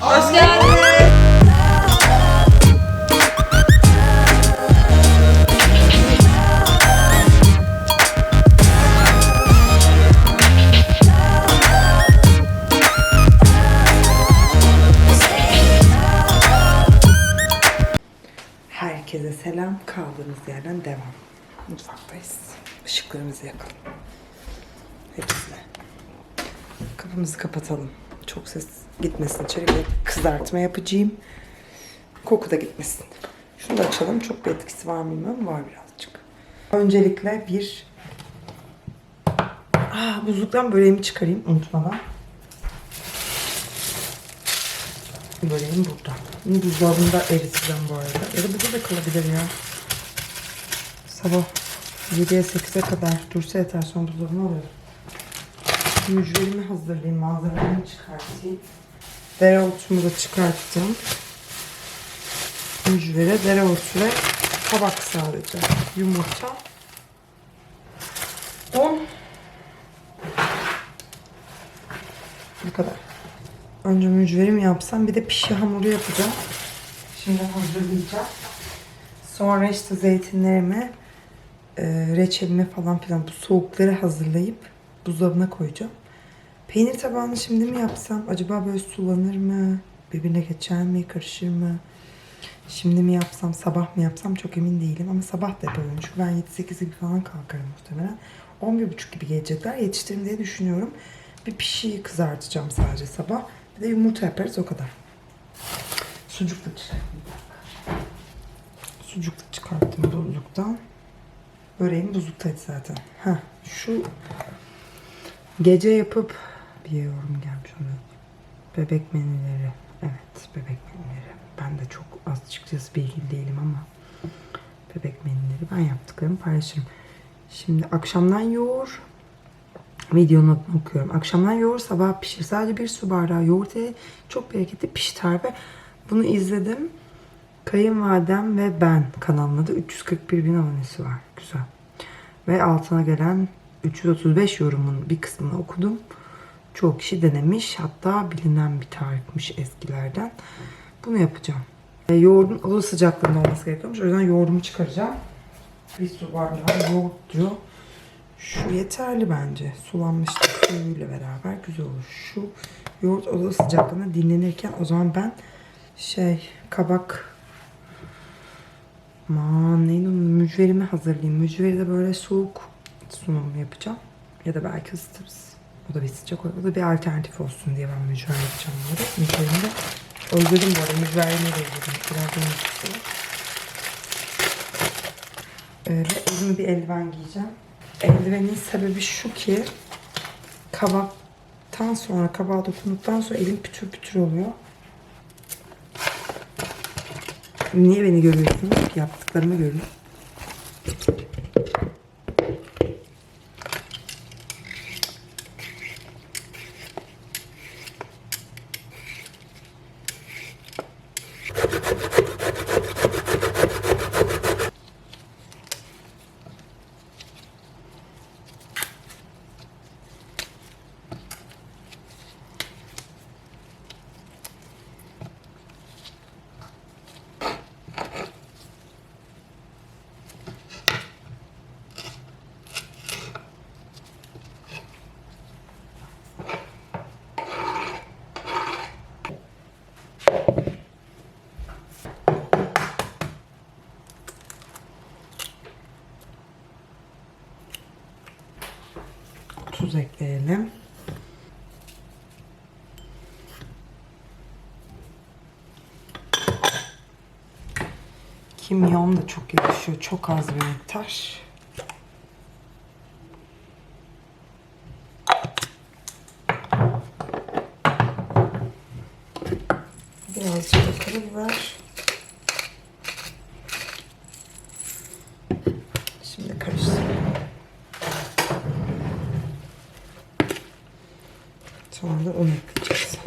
Hoş geldiniz. Herkese selam. Kaldığımız yerden devam. Mutfaktayız. Işıklarımızı yakalım. Hepsine. Kapımızı kapatalım. Çok ses gitmesin içeri. Bir kızartma yapacağım. Koku da gitmesin. Şunu da açalım. Çok bir etkisi var mı bilmiyorum. Var birazcık. Öncelikle bir Aa, buzluktan böreğimi çıkarayım unutmadan. Böreğim burada. Bunu buzdolabında eriteceğim bu arada. Ya da burada da kalabilir ya. Sabah 7'ye 8'e kadar dursa yeter sonra buzdolabına alıyorum. Mücverimi hazırlayayım, malzemelerimi çıkartayım. Dereotumu da çıkarttım. Mücvere, dereotu ve kabak sadece. Yumurta. Un. Bu kadar. Önce mücverimi yapsam bir de pişi hamuru yapacağım. Şimdi hazırlayacağım. Sonra işte zeytinlerimi, e, reçelimi falan filan bu soğukları hazırlayıp buzdolabına koyacağım. Peynir tabağını şimdi mi yapsam? Acaba böyle sulanır mı? Birbirine geçer mi? Karışır mı? Şimdi mi yapsam, sabah mı yapsam çok emin değilim. Ama sabah da yapabilirim. Çünkü ben 7-8 gibi falan kalkarım muhtemelen. 11.30 gibi gelecekler. Yetiştiririm diye düşünüyorum. Bir pişiyi kızartacağım sadece sabah. Bir de yumurta yaparız o kadar. Sucuk da çıkarttım. Sucuk da çıkarttım buzluktan. Böreğim buzluktaydı zaten. Heh, şu gece yapıp bir yorum gelmiş ona. Bebek menüleri. Evet bebek menüleri. Ben de çok az açıkçası bilgili değilim ama bebek menüleri ben yaptıklarımı paylaşırım. Şimdi akşamdan yoğur. Video notunu okuyorum. Akşamdan yoğur sabah pişir. Sadece bir su bardağı yoğurt çok bereketli piş tarifi. Bunu izledim. Kayınvalidem ve ben kanalında da 341 bin abonesi var. Güzel. Ve altına gelen 335 yorumun bir kısmını okudum. Çoğu kişi denemiş. Hatta bilinen bir tarifmiş eskilerden. Bunu yapacağım. E, yoğurdun oda sıcaklığında olması gerekiyormuş. O yüzden yoğurdumu çıkaracağım. Bir su bardağı yoğurt diyor. Şu yeterli bence. Sulanmıştır suyuyla beraber güzel olur. Şu yoğurt oda sıcaklığında dinlenirken o zaman ben şey kabak aman neydi mücverimi hazırlayayım. Mücveri de böyle soğuk sunum yapacağım. Ya da belki ısıtırız. O da bir sıcak. O da bir alternatif olsun diye ben mücver yapacağım burada. Mücverimi de özledim bu arada. Mücveri nereye girdim? Biraz da mücveri. Ee, ve elime bir eldiven giyeceğim. Eldivenin sebebi şu ki kabaktan sonra, kabağa dokunduktan sonra elim pütür pütür oluyor. Niye beni görüyorsunuz? Yaptıklarımı görün. Tuz ekleyelim. Kimyon da çok yakışıyor. Çok az bir miktar. Birazcık da karabiber. Şimdi karıştıralım. Sonra da un ekleyeceğiz.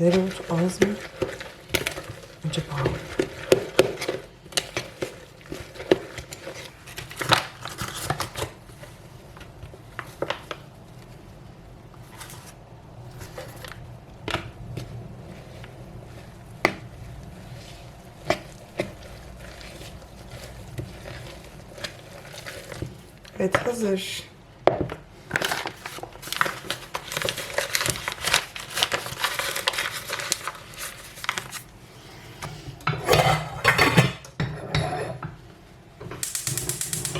Dereotu az mı? Acaba? Evet hazır.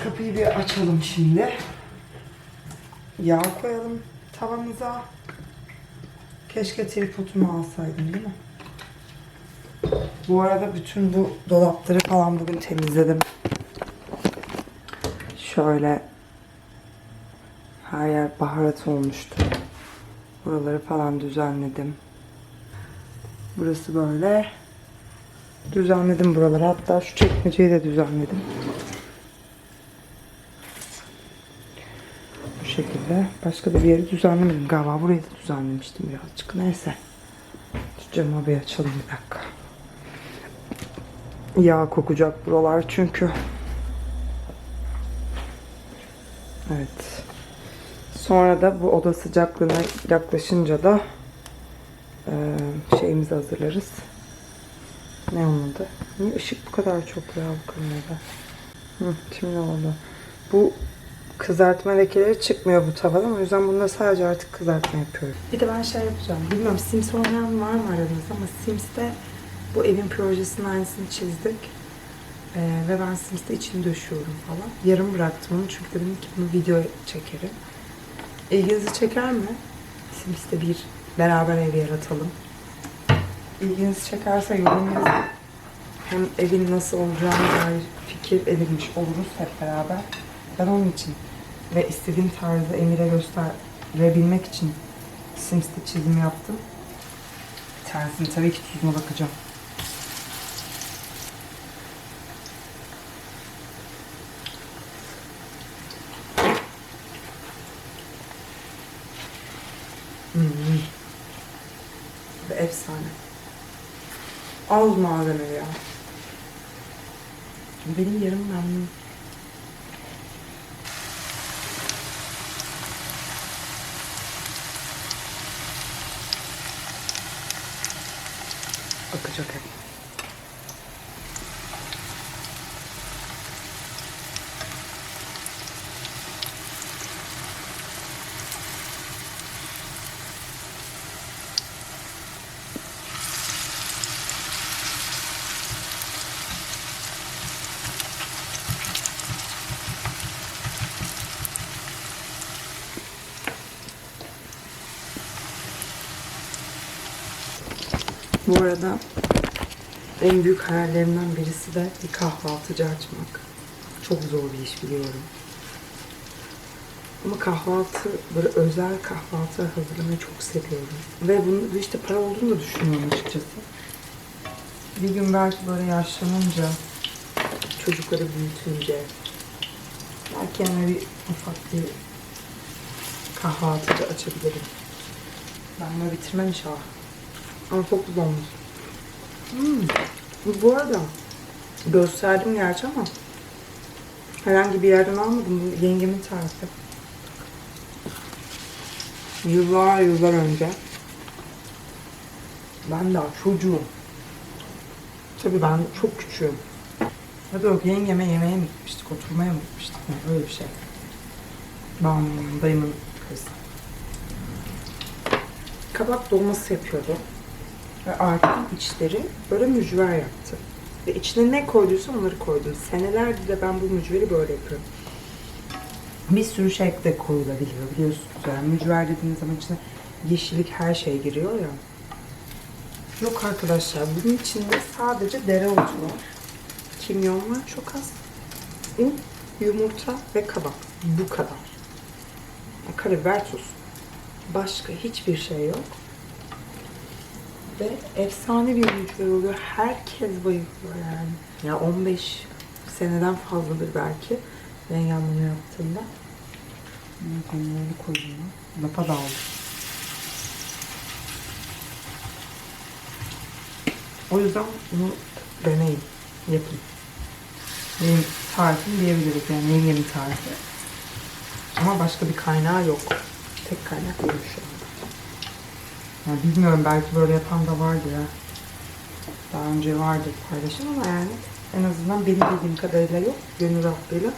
Kapıyı bir açalım şimdi. Yağ koyalım tavamıza. Keşke tripodumu alsaydım değil mi? Bu arada bütün bu dolapları falan bugün temizledim. Şöyle her yer baharat olmuştu. Buraları falan düzenledim. Burası böyle. Düzenledim buraları. Hatta şu çekmeceyi de düzenledim. Bu şekilde. Başka da bir yeri düzenlemedim. Galiba burayı da düzenlemiştim birazcık. Neyse. Şu camı bir açalım bir dakika. Yağ kokacak buralar çünkü. Evet. Sonra da bu oda sıcaklığına yaklaşınca da eee, şeyimizi hazırlarız. Ne olmadı? Niye ışık bu kadar çok ya bu kamerada? Hı, şimdi oldu. Bu kızartma lekeleri çıkmıyor bu tavadan. O yüzden bunda sadece artık kızartma yapıyorum. Bir de ben şey yapacağım. Bilmiyorum Sims oynayan var mı aranızda ama Sims'te bu evin projesinin aynısını çizdik. Ee, ve ben Sims'te içini döşüyorum falan. Yarım bıraktım onu çünkü dedim ki bunu video çekerim. İlginizi çeker mi? Sims'te bir beraber ev yaratalım. İlginizi çekerse yorum. Hem evin nasıl olacağına dair fikir edinmiş oluruz hep beraber. Ben onun için ve istediğim tarzda Emir'e gösterebilmek için Sims'te çizim yaptım. Tanesini tabii ki tuzuna bakacağım. Hmm. Ve efsane. Az malzeme ya. Benim yarım memnun. Akacak hep. Bu arada en büyük hayallerimden birisi de bir kahvaltıcı açmak. Çok zor bir iş biliyorum. Ama kahvaltı, böyle özel kahvaltı hazırlamayı çok seviyorum. Ve bunu işte para olduğunu da düşünüyorum açıkçası. Bir gün belki böyle yaşlanınca, çocukları büyütünce, belki yani bir ufak bir kahvaltıcı açabilirim. Ben bunu bitirmem inşallah. Ama çok güzel olmuş. Hmm. Bu, arada gösterdim gerçi ama herhangi bir yerden almadım. Bu yengemin tarifi. Yıllar yıllar önce ben daha çocuğum. Tabii ben çok küçüğüm. Ya da yok yengeme yemeğe mi gitmiştik, oturmaya mı gitmiştik? Yani öyle bir şey. Ben dayımın kızı. Kabak dolması yapıyordu. Ve artık içleri böyle mücver yaptı. Ve içine ne koyduysa onları koydum. Senelerdir de ben bu mücveri böyle yapıyorum. Bir sürü şey de koyulabiliyor biliyorsunuz. Yani mücver dediğiniz zaman içine yeşillik her şey giriyor ya. Yok arkadaşlar bunun içinde sadece dereotu var. Kimyon var çok az. Un, yumurta ve kabak. Bu kadar. Karabiber tuz. Başka hiçbir şey yok. Ve efsane bir mücver oluyor. Herkes bayılıyor yani. Ya 15 seneden fazladır belki. Yengem bunu yaptığında. Bunları koyuyor. Lapa da aldım. O yüzden bunu deneyin. Yapın. Benim tarifim diyebiliriz yani yengemin tarifi. Ama başka bir kaynağı yok. Tek kaynak anda. Yani bilmiyorum belki böyle yapan da vardır ya. Daha önce vardır paylaşım ama yani en azından benim bildiğim kadarıyla yok. Gönül rahatlığıyla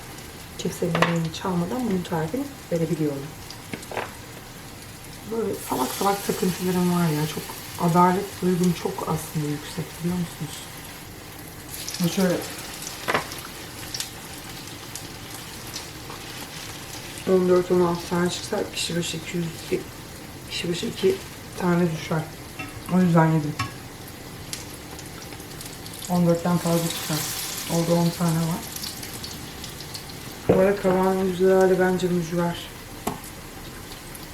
çift ellerini çalmadan bunun tarifini verebiliyorum. Böyle salak salak takıntılarım var ya. Çok adalet duygum çok aslında yüksek biliyor musunuz? Bu şöyle 14-16 tane çıksa kişi başı 200 kişi başı 2 tane düşer. O yüzden yedim. 14'ten fazla çıkar. Orada 10 tane var. Bu arada kavanoz güzel hali bence mücver.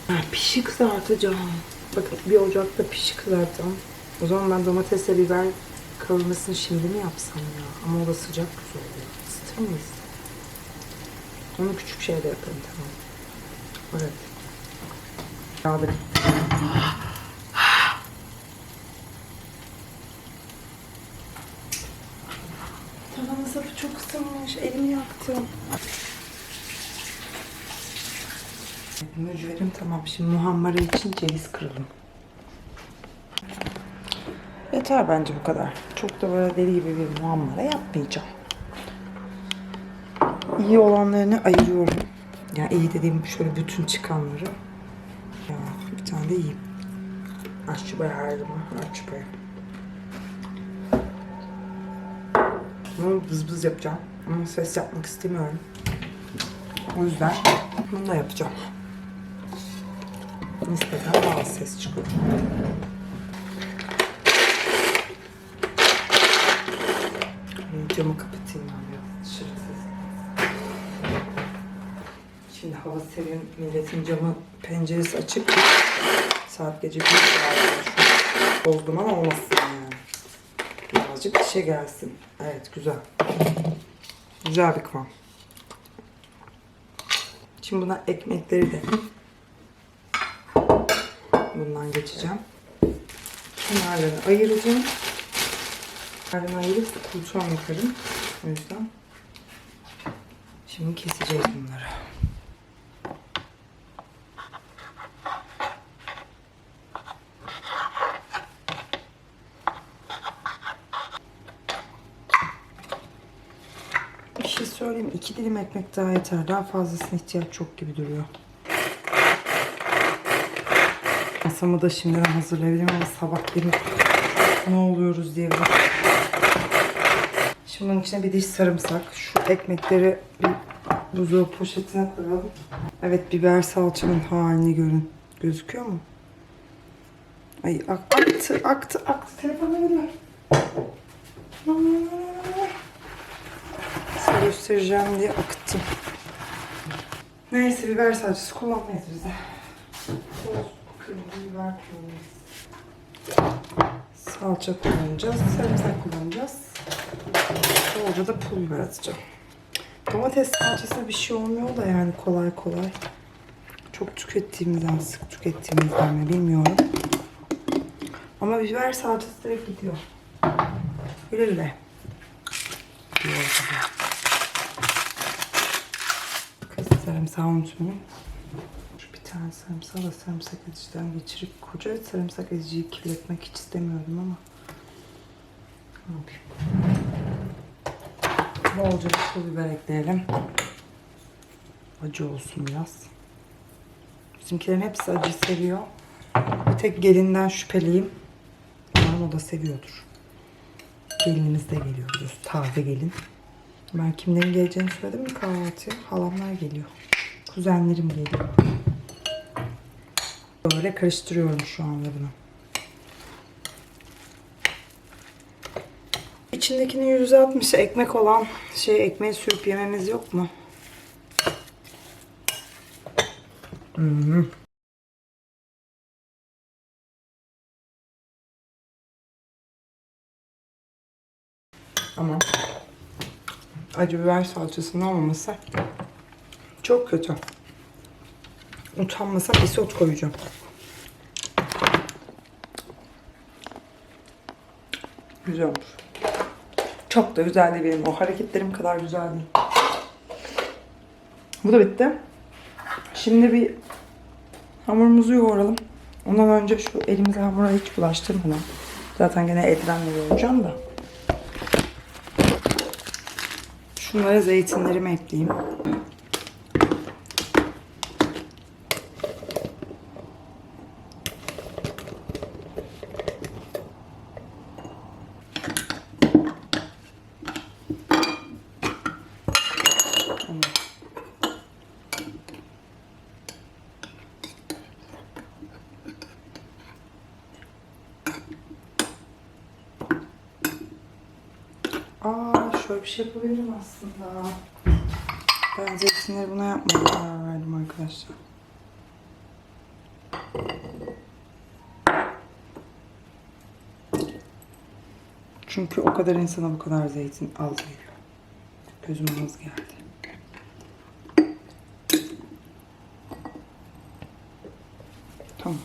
Ha, pişi kızartacağım. Bakın bir ocakta pişi kızartacağım. O zaman ben domatesle biber kavurmasını şimdi mi yapsam ya? Ama o da sıcak güzel oluyor. Isıtır mıyız? Onu küçük şeyde yaparım tamam. Evet. Yağdır. Isınmış. Elimi yaktım. Mücverim tamam. Şimdi muhammara için ceviz kıralım. Yeter bence bu kadar. Çok da böyle deli gibi bir muhammara yapmayacağım. İyi olanlarını ayırıyorum. Yani iyi dediğim şöyle bütün çıkanları. Ya, bir tane de iyi. Aşçı bey her zaman. Aşçı bey. Bunu bız bız yapacağım. Ama ses yapmak istemiyorum. O yüzden bunu da yapacağım. Nispeten daha az ses çıkıyor. Camı kapatayım ben biraz. Şimdi hava serin. Milletin camı penceresi açık. Saat gece bir Şu bozdum ama olmasın. Birazcık dişe gelsin. Evet güzel. Güzel bir kıvam. Şimdi buna ekmekleri de bundan geçeceğim. Kenarlarını ayıracağım. Kenarlarını ayırıp kulçam yaparım. O yüzden şimdi keseceğiz bunları. Bir şey söyleyeyim. iki dilim ekmek daha yeter. Daha fazlasına ihtiyaç yok gibi duruyor. Masamı da şimdiden hazırlayabilirim ama sabah benim ne oluyoruz diyebilirim. Şimdi bunun içine bir diş sarımsak. Şu ekmekleri bir buzdolabı poşetine koyalım. Evet biber salçamın halini görün. Gözüküyor mu? Ay ak- aktı aktı aktı. Telefona geliyor. Göstereceğim diye akıttım. Neyse biber salçası kullanmayız. Toz, kırmızı biber kullanacağız. Salça kullanacağız. Sarımsak kullanacağız. Bolca da pul biber atacağım. Domates salçası bir şey olmuyor da yani kolay kolay. Çok tükettiğimizden, sık tükettiğimizden mi bilmiyorum. Ama biber salçası direkt gidiyor. Güle güle. Diyor tabii. Kız sarımsağı unutmayayım. Şu bir tane sarımsağı da sarımsak eziciden geçirip koca sarımsak eziciyi kirletmek hiç istemiyordum ama ne yapayım. Bolca bir pul biber ekleyelim. Acı olsun biraz. Bizimkilerin hepsi acı seviyor. Bir tek gelinden şüpheliyim. Umarım o da seviyordur. Gelinimiz de geliyor. Taze gelin. Ben kimlerin geleceğini söyledim mi kahvaltıya? Halamlar geliyor. Kuzenlerim geliyor. Böyle karıştırıyorum şu anda bunu. İçindekinin %60'ı ekmek olan şey ekmeği sürüp yememiz yok mu? Hmm. Acı biber salçasının olmaması çok kötü. Utanmasam isot koyacağım. Güzel olmuş. Çok da güzel değil benim. O hareketlerim kadar güzel değil. Bu da bitti. Şimdi bir hamurumuzu yoğuralım. Ondan önce şu elimizi hamura hiç bulaştırmadan. Zaten gene eldivenle yoğuracağım da. Şunlara zeytinlerimi ekleyeyim. Aa şöyle bir şey yapabilirim aslında. Ben zeytinleri buna yapmaya karar verdim arkadaşlar. Çünkü o kadar insana bu kadar zeytin az geliyor. Gözüme az geldi. Tamam.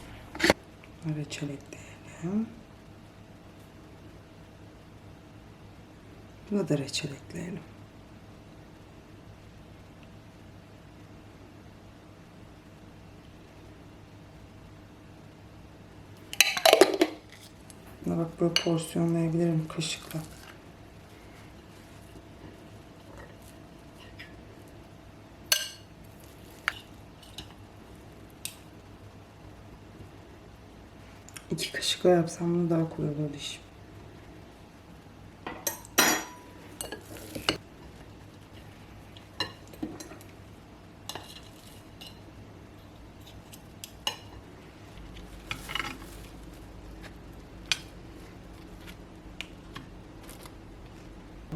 Reçel ekleyelim. Buna da reçel ekleyelim. Bak böyle porsiyonlayabilirim kaşıkla. İki kaşıkla yapsam bunu daha kolay olur işim.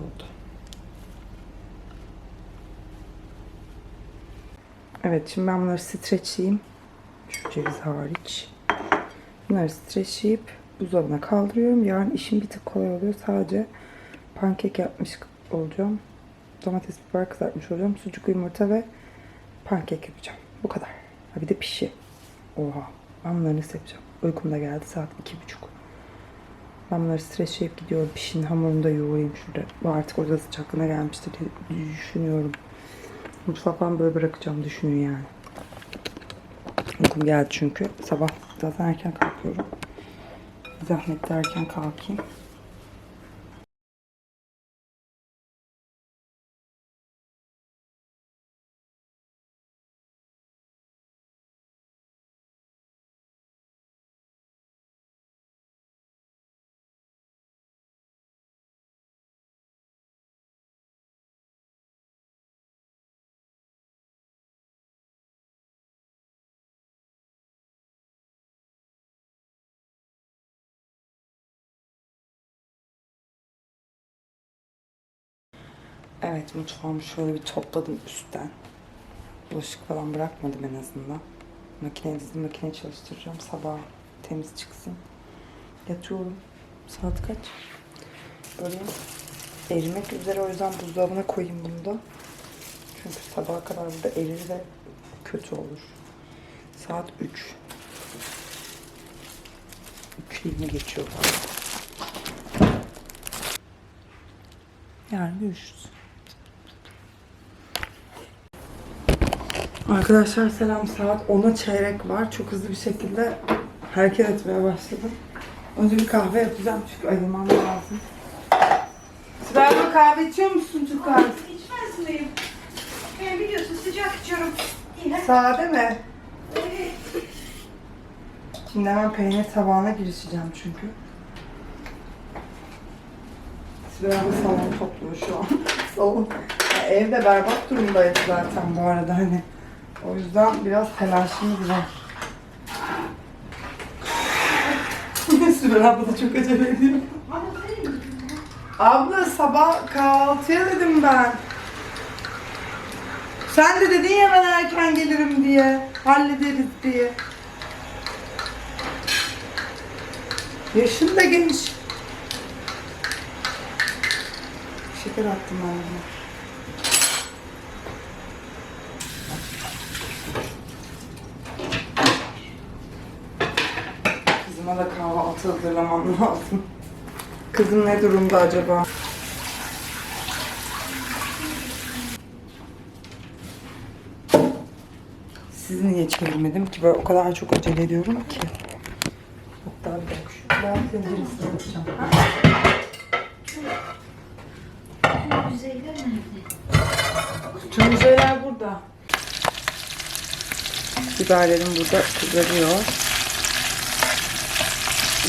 oldu. Evet şimdi ben bunları streçleyeyim. Şu ceviz hariç. Bunları streçleyip buzdolabına kaldırıyorum. Yarın işim bir tık kolay oluyor. Sadece pankek yapmış olacağım. Domates biber kızartmış olacağım. Sucuk yumurta ve pankek yapacağım. Bu kadar. Ha bir de pişi. Oha. Ben bunları nasıl yapacağım? Uykum da geldi. Saat iki buçuk. Ben bunları streçleyip gidiyorum. Pişin hamurunu da yoğurayım şurada. Bu artık orada sıcaklığına gelmiştir diye düşünüyorum. Mutfaktan böyle bırakacağım düşünün yani. Uykum geldi çünkü. Sabah zaten erken kalkıyorum. Zahmetli erken kalkayım. Evet mutfağımı şöyle bir topladım üstten. Bulaşık falan bırakmadım en azından. Makine dizdim, makine çalıştıracağım. Sabah temiz çıksın. Yatıyorum. Saat kaç? Böyle erimek üzere o yüzden buzdolabına koyayım bunu da. Çünkü sabaha kadar burada erir ve kötü olur. Saat 3. 3.20 geçiyor. Yarın görüşürüz. Arkadaşlar selam saat 10'a çeyrek var. Çok hızlı bir şekilde hareket etmeye başladım. Önce bir kahve yapacağım çünkü ayılmam lazım. Sibel abla kahve içiyor musun Türk kahvesi? İçmez miyim? Ben biliyorsun sıcak içiyorum. Yine. Sade mi? Evet. Şimdi hemen peynir tabağına girişeceğim çünkü. Sibel abla salonu topluyor şu an. Salon. Ya evde berbat durumdaydı zaten bu arada hani. O yüzden biraz telaşımız var. Sibel abla da çok acele ediyor. Abla sabah kahvaltıya dedim ben. Sen de dedin ya ben erken gelirim diye. Hallederiz diye. Yaşın da genç. Şeker attım ben buna. Da kahvaltı hazırlamam lazım. Kızım ne durumda acaba? Sizi niye çevirmedim ki? Böyle o kadar çok acele ediyorum ki. Hatta bir dakika şu tenceresini yapacağım. Tüm yüzeyler burada. Biberlerim burada kızarıyor.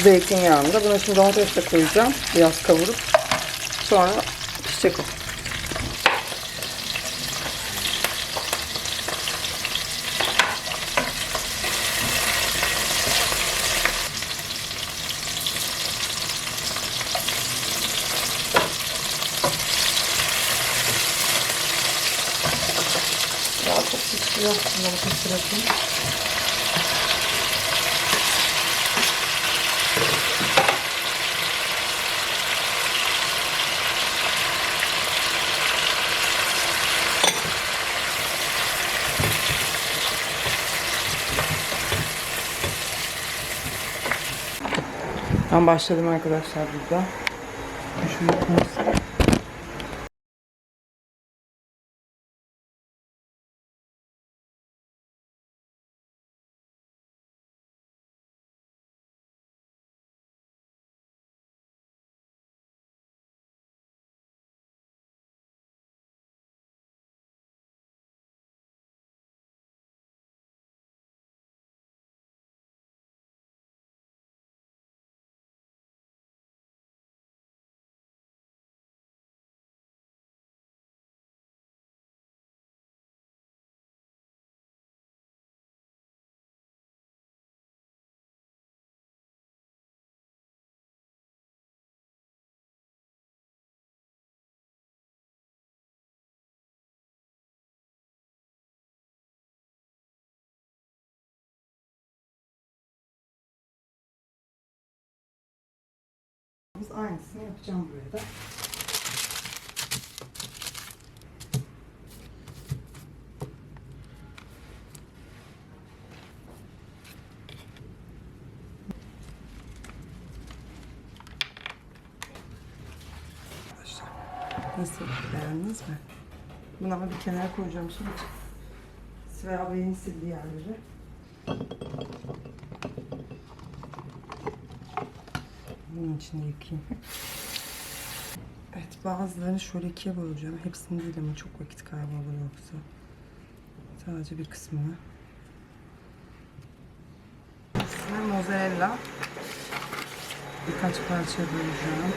Zeytinyağında. Buna şimdi domates de koyacağım. Biraz kavurup. Sonra pişecek o. Biraz domates bırakayım. Ben başladım arkadaşlar burada. Şunu aynısını yapacağım buraya da. Nasıl? Beğendiniz mi? Bunu ama bir kenara koyacağım şimdi. Sıra abinin sildiği yerleri. Bunun içine yıkayayım. Evet bazılarını şöyle ikiye böleceğim. Hepsini değil ama çok vakit kaybı olur yoksa. Sadece bir kısmını. Mozzarella. Birkaç parça böleceğim.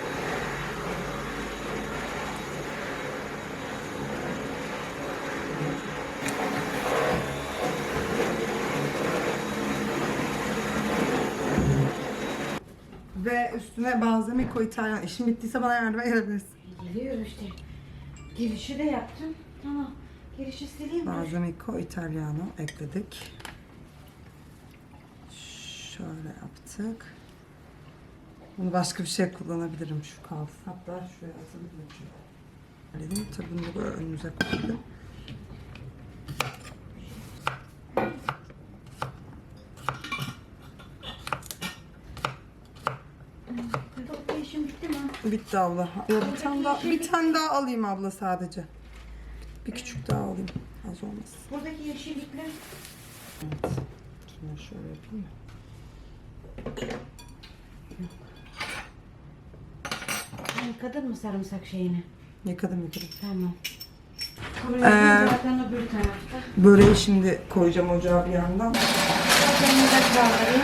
Ve üstüne balsamico İtalyan. İşin bittiyse bana yardım edebilirsin. Geliyor işte. Girişi de yaptım. Tamam. Girişi sileyim. mi? Balsamico Italiano ekledik. Şöyle yaptık. Bunu başka bir şey kullanabilirim şu kalsın. Hatta şuraya atabilirim. şöyle. Dedim tabii bunu da böyle önümüze koydum. Doktor işim bitti abla. Yok, bir tane daha, bir tane daha alayım abla sadece. Bir küçük daha alayım. Az olmasın. Buradaki yeşillikler. Evet. Şunu şöyle yapayım. Yıkadın mı sarımsak şeyini? Yıkadım yıkadım. Tamam. Ee, zaten öbür tarafta. Böreği şimdi koyacağım ocağa bir yandan. Zaten burada kaldırayım.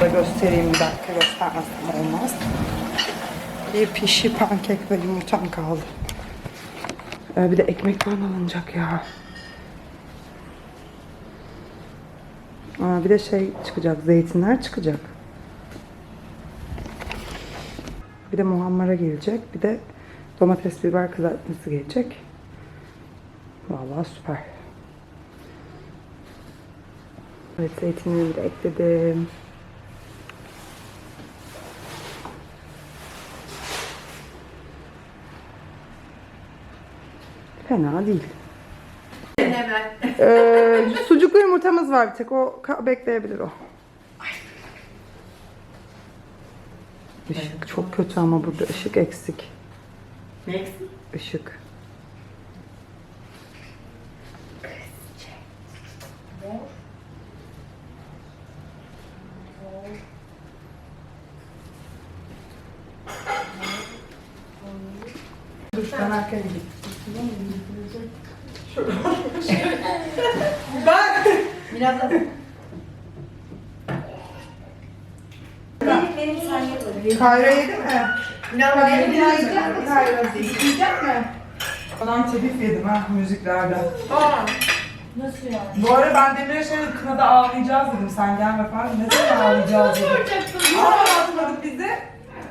Da göstereyim bir dakika göstermezsem olmaz. Bir pişi pankek ve yumurtam kaldı. Ee, bir de ekmek falan alınacak ya. Aa, bir de şey çıkacak, zeytinler çıkacak. Bir de muhammara gelecek, bir de domates biber kızartması gelecek. Vallahi süper. Evet zeytinleri de ekledim. Fena değil. Ee, sucuklu yumurtamız var bir tek. O bekleyebilir o. Işık çok kötü ama burada ışık eksik. Ne eksik? Işık. Ben arkaya gideyim. Ben Biraz da. Benim, benim. Kayra yedi mi? Mi? yiyecek mi? Kayra yiyecek mi? Adam telif yedim ha müziklerden. Aa, Nasıl ya? Bu arada ben Demir'e şey dedim, kınada ağlayacağız dedim. Sen gelme falan. Ne zaman ağlayacağız dedim. Ağlatmadın bizi.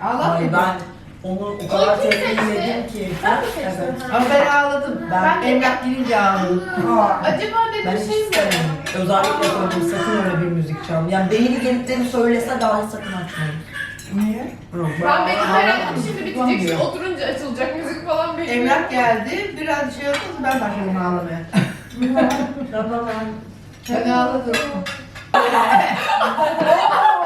Ay ben Onu o kadar tepkiledim seçti? ki. Seçtim? Evet. Ha. Ama ben ağladım. Ben, Ben de- emlak girince ağladım. Acaba dedim Ben hiç şey mi? Özellikle söyledim sakın öyle bir müzik çalma. Yani beyni gelip de söylese dahi sakın açmayın. Niye? Ben benim herhalde şimdi bitecek şimdi oturunca açılacak müzik falan bekliyorum. Emlak geldi, biraz şey oldu, ben başladım ağlamaya. Tamam Ben ağladım.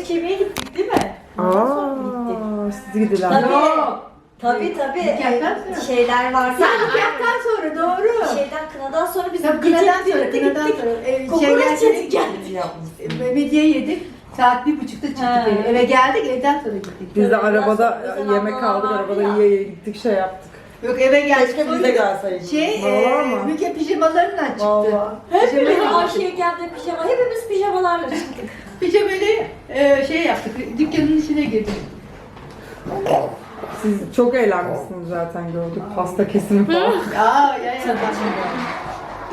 Kokoreç yemeye gittik değil mi? Ondan sonra gittik? Aa, siz gidiler. Tabii. Tabii tabii. Nikahtan Ee, sonra. Şeyler vardı. Nikahtan sonra doğru. Şeyden kınadan sonra biz Tabii kınadan sonra, kınadan gittik. sonra. Ee, şey Kokoreç yedik geldi. geldik. Medya yedik. Saat bir buçukta çıktık Ha. eve. Eve geldik, evden sonra gittik. Biz de Tabii, arabada yemek aldık, arabada ya. yiye yiye gittik şey yaptık. Yok eve geldik. Keşke biz de gelseydik. Şey, Vallahi e? Müge pijamalarından çıktı. Vallahi. Hepimiz Ayşe'ye geldi pijama. Hepimiz pijamalarla çıktık. Pijamayla e, şey yaptık, dükkanın içine girdik. Siz çok eğlenmişsiniz zaten gördük pasta kesimi falan. Aa, ya ya.